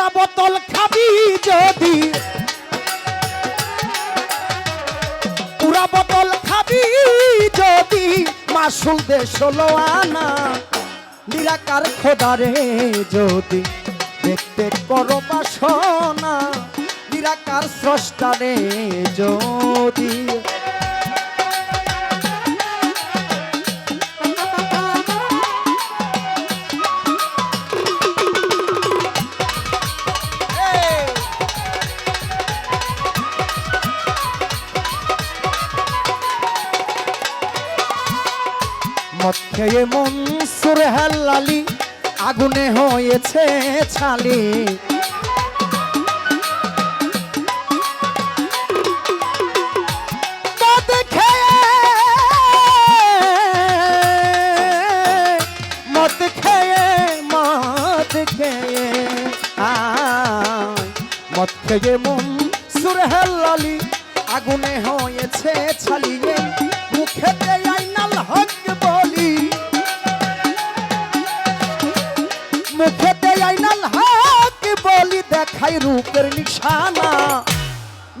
পুরা বোতল খাবি যদি। পুরা বোতল খাবি যদি। মাসুল দে ষোলো আনা, নিরাকার খোদারে যদি। দেখতে করো বাসনা, নিরাকার স্রষ্টারে যদি। মদ খেয়ে মনসুর হেল্লালি আগুনে হয়েছে ছালি। মদ খেয়ে মন সুরহেলালি আগুনে হয়েছে ছালিয়ে মুখেতে আইনাল হক মুখেতে আইনাল হক বলি দেখাই রূপের নিশানা।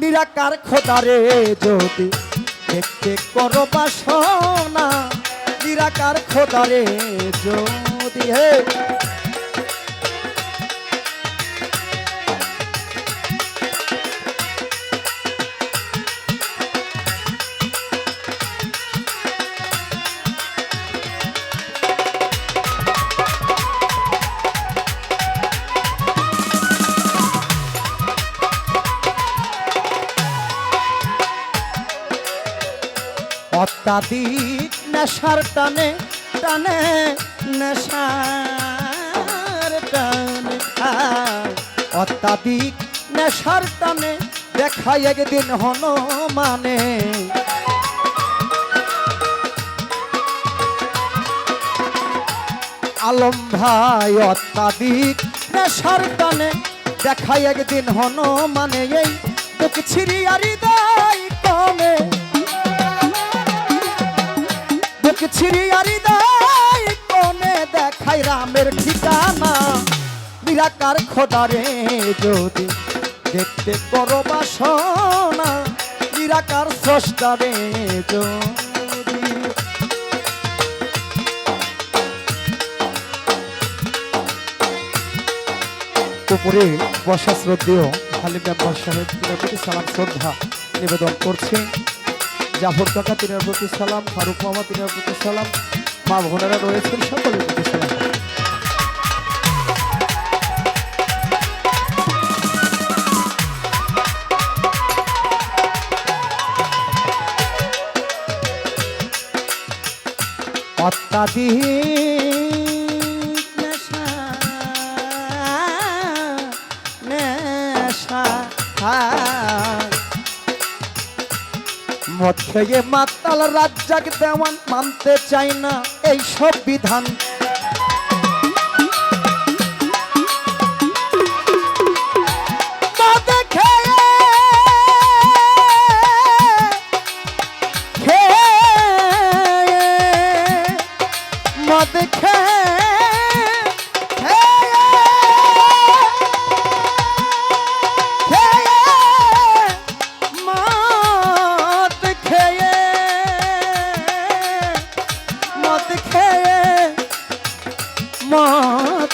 নিরাকার খোদারে যদি দেখতে করো বাসনা। নিরাকার খোদারে যদি, হে অত্যাধিক নেশার টানে টানে, নেশার টানে। অত্যাধিক নেশার টানে দেখাই একদিন হন মানে আলম ভাই, অত্যাধিক নেশার টানে দেখাই একদিন হন মানে এই বুক ছিড়ি আরি দাই কমে। বুক ছিড়ি আরি দাই কোনে দেখাই রামের ঠিকানা। নিরাকার খোদারে, যদি দেখতে করো বাসনা, নিরাকার স্রষ্টারে, যদি উপরে বর্ষা শ্রদ্ধেয় হালিম সাহেব সালাম, শ্রদ্ধা নিবেদন করছে জাফর কাকা, তিনার প্রতি সালাম, ফারুক মামা, তিনার প্রতি সালাম, মা বোনেরা রয়েছেন, সকলের প্রতি সালাম। অত্যাধিক নেশা নেশা মদ খেয়ে মাতাল রাজ্জাক দেওয়ান মানতে চাই না। এই সব বিধান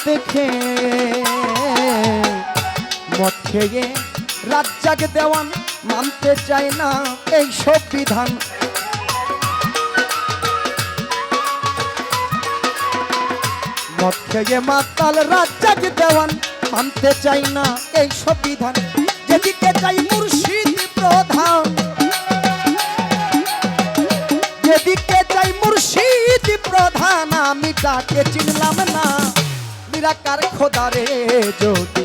মদ খেয়ে রাজ্জাক দেওয়ান, মানতে চায় না এই সব বিধান। মদ মাতাল রাজ্জাক দেওয়ান, মানতে চাই না এই সব বিধান। যেদিকে চাই মুর্শিদ প্রধান। যেদিকে চাই মুর্শিদ প্রধান, আমি তাকে চিনলাম না। নিরাকার খোদারে যদি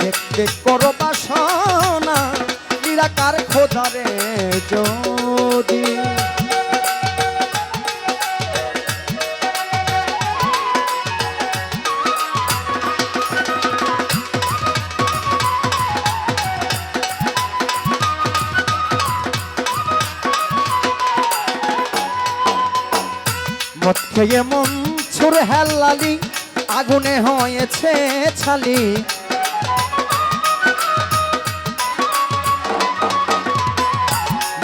দেখতে করো বাসনা নিরাকার খোদারে যদি মন ছুর হেলালি আগুনে হয়েছে ছালি।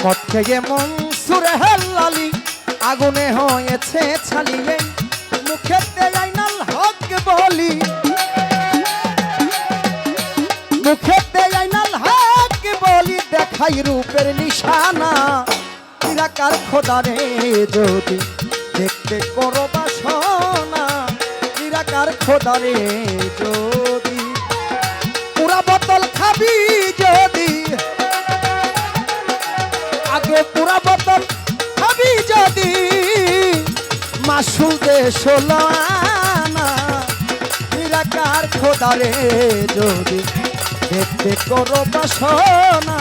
মদ খেয়ে মনসুরে হেল্লালি আগুনে হয়েছে ছালিয়ে মুখেতে আইনাল হক বলি। মুখেতে আইনাল হক বলি, দেখাই রূপের নিশানা। নিরাকার খোদারে যদি দেখতে করো বাসনা নিরাকার খোদারে যদি। পুরা বোতল খাবি যদি। আগে পুরা বোতল খাবি যদি। মাসুল দে আনা নিরাকার খোদারে যদি। দেখতে করো বাসনা,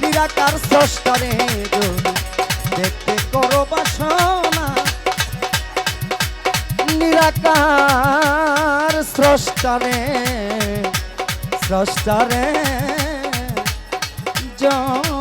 নিরাকার স্রষ্টারে যদি। দেখতে করো বাসনা। নিরাকার স্রষ্টারে স্রষ্টারে জন